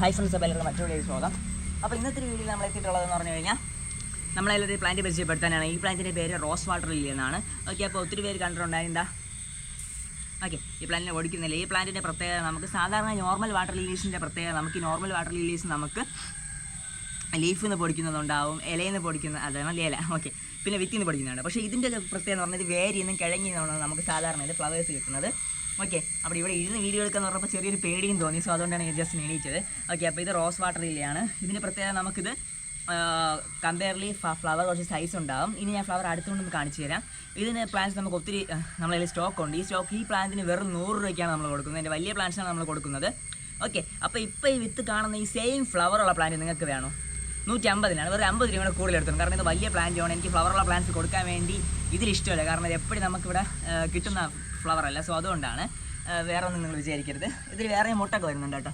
Hi friends അപ്പോൾ എല്ലാവരും മറ്റൊരു വീഡിയോ സ്വാഗതം. അപ്പോൾ ഇന്നത്തെ വീഡിയോയിൽ നമ്മൾ എത്തിയിട്ടുള്ളതെന്ന് പറഞ്ഞു കഴിഞ്ഞാൽ നമ്മളതിലൊരു പ്ലാന്റ് പരിചയപ്പെടുത്താനാണ്. ഈ പ്ലാന്റിന്റെ പേര് റോസ് വാട്ടർ ലില്ലി എന്നാണ്. ഓക്കെ അപ്പോൾ ഒത്തിരി പേര് കണ്ടിട്ടുണ്ടായിരുന്നാ ഓക്കെ ഈ പ്ലാന്റിനെ ഓടിക്കുന്നില്ല. ഈ പ്ലാന്റിന്റെ പ്രത്യേകത നമുക്ക് സാധാരണ നോർമൽ വാട്ടർ ലില്ലീസിന്റെ പ്രത്യേകത നമുക്ക് നോർമൽ വാട്ടർ ലില്ലീസ് നമുക്ക് ലീഫിൽ നിന്ന് പൊടിക്കുന്നതുണ്ടാവും ഇലയിൽ നിന്ന് പൊടിക്കുന്ന അതാണ് ഇല ഓക്കെ പിന്നെ വിത്തിൽ നിന്ന് പൊടിക്കുന്നുണ്ട് പക്ഷേ ഇതിന്റെ പ്രത്യേകത എന്ന് പറഞ്ഞാൽ വേരിൽ നിന്നും കിഴങ്ങി നിന്നാണ് നമുക്ക് സാധാരണ ഫ്ലവേഴ്സ് കിട്ടുന്നത്. ഓക്കെ അപ്പോൾ ഇവിടെ ഇരുന്ന് വീഡിയോ എടുക്കാന്ന് പറഞ്ഞപ്പോൾ ചെറിയൊരു പേടിയും തോന്നി. സോ അതുകൊണ്ടാണ് ഞാൻ ജസ്റ്റ് എണീറ്റത്. ഓക്കെ അപ്പോൾ ഇത് റോസ് വാട്ടർ ഇല്ലയാണ് ഇതിന്റെ പ്രത്യേകത നമുക്കിത് കമ്പയർലി ഫ്ലവർ കുറച്ച് സൈസ് ഉണ്ടാവും. ഇനി ഞാൻ ഫ്ലവർ അടുത്തുകൊണ്ടൊന്ന് കാണിച്ചു തരാം. ഇതിന് പ്ലാന്റ്സ് നമുക്ക് ഒത്തിരി നമ്മളതിൽ സ്റ്റോക്ക് ഉണ്ട്. ഈ സ്റ്റോക്ക് ഈ പ്ലാന്റിന് വെറും നൂറ് രൂപയ്ക്കാണ് നമ്മൾ കൊടുക്കുന്നത്. എന്റെ വലിയ പ്ലാന്റ്സാണ് നമ്മൾ കൊടുക്കുന്നത്. ഓക്കെ അപ്പോൾ ഇപ്പോൾ ഈ വിത്ത് കാണുന്ന ഈ സെയിം ഉള്ള പ്ലാന്റ് നിങ്ങൾക്ക് വേണോ? നൂറ്റി അമ്പതിനാണ് വെറുതെ അമ്പത് രൂപയുടെ കൂടുതൽ എടുത്തത് കാരണം ഇത് വലിയ പ്ലാന്റ് ആണ്. എനിക്ക് ഫ്ലവറുള്ള പ്ലാന്റ്സ് കൊടുക്കാൻ വേണ്ടി ഇതിലിഷ്ടമല്ല കാരണം ഇത് എപ്പോഴും നമുക്കിവിടെ കിട്ടുന്ന ഫ്ലവർ അല്ല. സോ അതുകൊണ്ടാണ് വേറെ ഒന്നും നിങ്ങൾ വിചാരിക്കരുത്. ഇതിൽ വേറെ മുട്ടൊക്കെ വരുന്നുണ്ട് കേട്ടോ.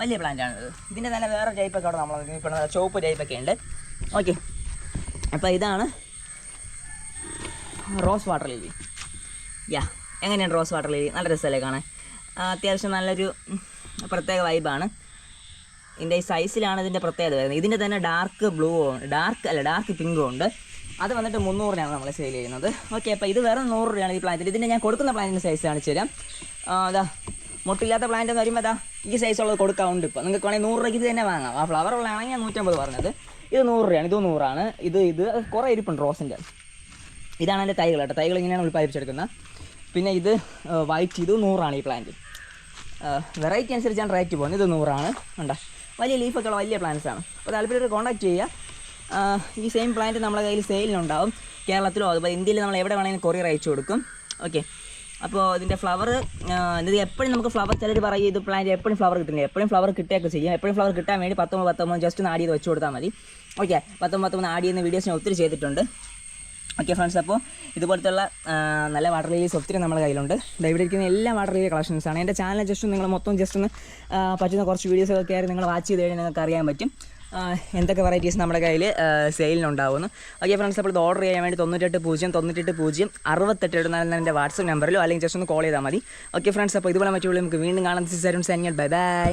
വലിയ പ്ലാന്റ് ആണ് ഇത് ഇതിന്റെ തന്നെ വേറെ ടൈപ്പൊക്കെ അവിടെ നമ്മൾ ഇപ്പോൾ ചുവപ്പ് ടൈപ്പൊക്കെ ഉണ്ട്. ഓക്കെ അപ്പോൾ ഇതാണ് റോസ് വാട്ടർ ലില്ലി യാ എങ്ങനെയാണ് റോസ് വാട്ടർ ലില്ലി നല്ല രസമല്ലേ കാണാൻ? അത്യാവശ്യം നല്ലൊരു പ്രത്യേക വൈബാണ് ഇതിന്റെ ഈ സൈസിലാണ് ഇതിന്റെ പ്രത്യേകത വരുന്നത്. ഇതിന്റെ തന്നെ ഡാർക്ക് ബ്ലൂ ഡാർക്ക് അല്ല ഡാർക്ക് പിങ്കും ഉണ്ട്. അത് വന്നിട്ട് മുന്നൂറിനാണ് നമ്മൾ സെയിൽ ചെയ്യുന്നത്. ഓക്കെ അപ്പോൾ ഇത് വേറെ നൂറ് രൂപയാണ് ഈ പ്ലാന്റിൽ ഇതിന്റെ ഞാൻ കൊടുക്കുന്ന പ്ലാന്റിന്റെ സൈസ് കാണിച്ചു തരാം. അതാ മുട്ടില്ലാത്ത പ്ലാന്റ് എന്ന് പറയുമ്പോൾ അതാ ഈ സൈസ് ഉള്ളത് കൊടുക്കാറുണ്ട് ഇപ്പോൾ നിങ്ങൾക്ക് വേണമെങ്കിൽ നൂറ് രൂപയ്ക്ക് ഇത് തന്നെ വാങ്ങാം. ആ ഫ്ലവർ ഉള്ളതാണെങ്കിൽ ഞാൻ നൂറ്റമ്പത് പറഞ്ഞത്. ഇത് നൂറ് രൂപയാണ് ഇത് നൂറാണ്. ഇത് ഇത് കുറേ ഇരിപ്പുണ്ട് റോസിന്റെ ഇതാണ് എന്റെ തൈകൾ കേട്ടോ. തൈകൾ ഇങ്ങനെയാണ് ഉൽപ്പാദിപ്പിച്ചെടുക്കുന്നത്. പിന്നെ ഇത് വൈറ്റ് ഇത് നൂറാണ് ഈ പ്ലാന്റ് വെറൈറ്റി അനുസരിച്ചാണ് റേറ്റ് പോകുന്നത്. ഇത് നൂറാണ്. ഉണ്ടോ വലിയ ലീഫൊക്കെ ഉള്ള വലിയ പ്ലാന്റ്സ് ആണ്. അപ്പോൾ താല്പര്യം കോൺടാക്ട് ചെയ്യുക. ഈ സെയിം പ്ലാന്റ് നമ്മുടെ കയ്യിൽ സെയിലിനുണ്ടാവും കേരളത്തിലോ അതുപോലെ ഇന്ത്യയിൽ നമ്മൾ എവിടെ വേണമെങ്കിലും കൊറിയർ അയച്ചു കൊടുക്കും. ഓക്കെ അപ്പോൾ ഇതിന്റെ ഫ്ലവർ ഇത് എപ്പോഴും നമുക്ക് ഫ്ലവർ ചിലർ പറയും ഇത് പ്ലാന്റ് എപ്പോഴും ഫ്ലവർ കിട്ടില്ല എപ്പോഴും ഫ്ലവർ കിട്ടുകയൊക്കെ ചെയ്യും. എപ്പോഴും ഫ്ലവർ കിട്ടാൻ വേണ്ടി പത്തൊമ്പത് പത്തൊമ്പത് ജസ്റ്റ് ഒന്ന് ആഡ് ചെയ്ത് വെച്ച് കൊടുത്താൽ മതി. ഓക്കെ പത്തൊമ്പത് പത്തൊമ്പത് ആഡ് ചെയ്യുന്ന വീഡിയോസ് ഞാൻ ഒത്തിരി ചെയ്തിട്ടുണ്ട്. ഓക്കെ ഫ്രണ്ട്സ് അപ്പോൾ ഇതുപോലത്തുള്ള നല്ല വാട്ടർ ലീലീസ് ഒത്തിരി നമ്മുടെ കയ്യിലുണ്ട്. ഇവിടെ ഇരിക്കുന്ന എല്ലാ വാട്ടർ ലീലി കളക്ഷൻസാണ് എന്റെ ചാനൽ ജസ്റ്റ് നിങ്ങൾ മൊത്തം ജസ്റ്റ് ഒന്ന് പറ്റുന്ന കുറച്ച് വീഡിയോസൊക്കെ ആയി നിങ്ങൾ വാച്ച് ചെയ്ത് കഴിഞ്ഞാൽ നിങ്ങൾക്ക് അറിയാൻ പറ്റും. എന്തൊക്കെ വെറൈറ്റീസ് നമ്മുടെ കയ്യിൽ സെയിലിനുണ്ടാവുമെന്ന് ഓക്കെ ഫ്രണ്ട്സ് അപ്പോൾ ഇത് ഓർഡർ ചെയ്യാൻ വേണ്ടി തൊണ്ണൂറ്റെട്ട് പൂജ്യം തൊണ്ണൂറ്റെട്ട് പൂജ്യം അറുപത്തെട്ട് ഇടുന്ന എന്റെ വാട്സപ്പ് നമ്പറിലോ അല്ലെങ്കിൽ ജസ്റ്റ് ഒന്ന് കോൾ ചെയ്താൽ മതി. ഓക്കെ ഫ്രണ്ട്സ് അപ്പോൾ ഇതുപോലെ മറ്റുള്ള നമുക്ക് വീണ്ടും കാണാൻ this is Arun signing bye bye